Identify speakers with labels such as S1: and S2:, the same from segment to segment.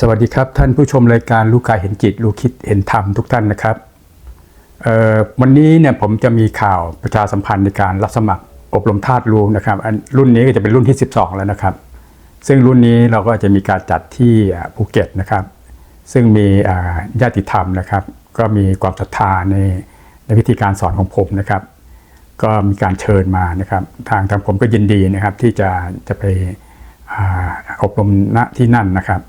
S1: สวัสดีครับท่านผู้ชมรายการลูกกายเห็นจิตลูกคิดเห็นธรรมทุกท่านนะครับวันนี้เนี่ยผมจะมีข่าวประชาสัมพันธ์ในการรับสมัครอบรมธาตุรู้นะครับรุ่นนี้ก็จะเป็นรุ่นที่ 12 แล้วนะครับ ซึ่งรุ่นนี้เราก็จะมีการจัดที่ภูเก็ตนะครับ ซึ่งมีญาติธรรมนะครับ ก็มีความศรัทธาในในวิธีการสอนของผมนะครับ ก็มีการเชิญมานะครับ ทางทางผมก็ยินดีนะครับที่จะจะไปอบรมณที่นั่นนะครับ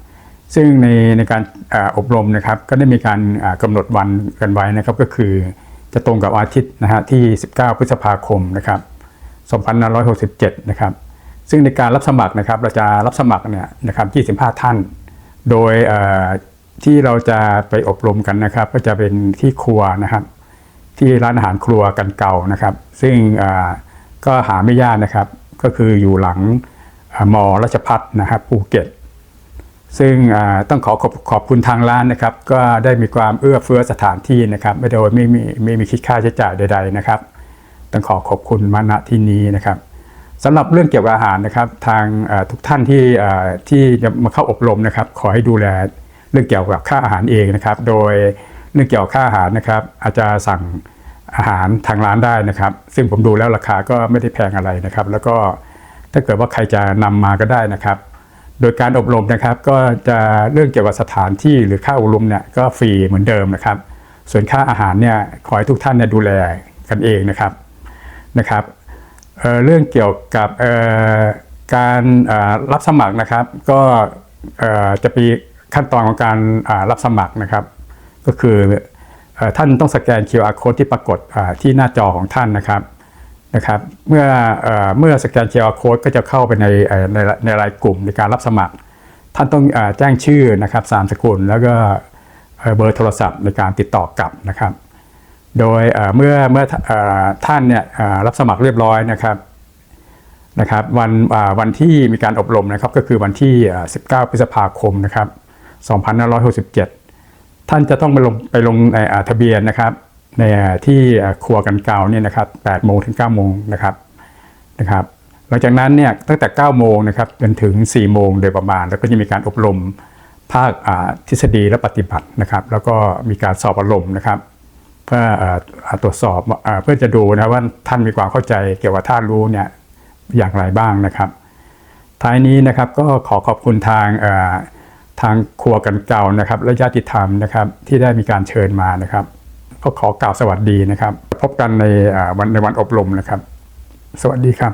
S1: ซึ่งในในการอาอบรมนะครับก็ได้มีการากำหนดวันกันไว้นะครับก็คือจะตรงกับอาทิตย์นะฮะที่ 19 พฤษภาคมนะครับ2567 นะครับ ซึ่งในการรับสมัครนะครับเราจะรับสมัครเนี่ยนะครับ 25 ท่าน โดยที่เราจะไปอบรมกันนะครับ ก็จะเป็นที่ครัวนะครับ ที่ร้านอาหารครัวกันเก่านะครับ ซึ่งก็หาไม่ยากนะครับ ก็คืออยู่หลังมอราชพัฒนะครับภูเก็ต ซึ่งต้องขอขอบขอบคุณทางร้านนะครับ ก็ได้มีความเอื้อเฟื้อสถานที่นะครับไม่โดยไม่มีไม่มีคิดค่าใช้จ่ายใด ๆนะครับ ต้องขอขอบคุณมาณที่นี้นะครับสำหรับเรื่องเกี่ยวกับอาหารนะครับ ทางทุกท่านที่ที่จะมาเข้าอบรมนะครับ ขอให้ดูแลเรื่องเกี่ยวกับค่าอาหารเองนะครับ โดยเรื่องเกี่ยวกับค่าอาหารนะครับ อาจจะสั่งอาหารทางร้านได้นะครับ ซึ่งผมดูแล้วราคาก็ไม่ได้แพงอะไรนะครับ แล้วก็ถ้าเกิดว่าใครจะนำมาก็ได้นะครับ โดยการอบรมนะครับก็จะเรื่องเกี่ยวกับสถานที่หรือค่าอบรมเนี่ยก็ฟรีเหมือนเดิมนะครับ ส่วนค่าอาหารเนี่ยขอให้ทุกท่านเนี่ยดูแลกันเองนะครับนะครับเเรื่องเกี่ยวกับการรับสมัครนะครับ ก็จะมีขั้นตอนของการรับสมัครนะครับ ก็คืออท่านต้องสแกน QR code ที่ปรากฏที่หน้าจอของท่านนะครับ นะครับเมื่อเอ่อเมื่อสแกน QR code ก็จะเข้าไปในในในรายกลุ่มในการรับสมัคร ท่านต้องอแจ้งชื่อนะครับสามสกุล แล้วก็เบอร์โทรศัพท์ในการติดต่อกลับนะครับ โดยเมื่อเมื่อท่านเนี่ยรับสมัครเรียบร้อยนะครับนะครับวันวันที่มีการอบรมนะครับก็คือวันที่ 19 พฤษภาคมนะครับ2567 ท่านจะต้องไปลงไปลงในอาทะเบียนนะครับ ในที่ครัวกันเก่าเนี่ยนะครับ8โมงถึง9โมงนะครับนะครับหลังจากนั้นเนี่ยตั้งแต่ 9 โมงนะครับจนถึง 4 โมงโดยประมาณ แล้วก็จะมีการอบรมภาคทฤษฎีและปฏิบัตินะครับ แล้วก็มีการสอบอารมณ์นะครับ เพื่ออตรวจสอบอเพื่อจะดูนะว่าท่านมีความเข้าใจเกี่ยวกับท่านรู้เนี่ยอย่างไรบ้างนะครับ ท้ายนี้นะครับก็ขอขอบคุณทางทางครัวกันเก่านะครับ และญาติธรรมนะครับที่ได้มีการเชิญมานะครับ ก็ขอกล่าวสวัสดีนะครับ พบกันในวันในวันอบรมนะครับ สวัสดีครับ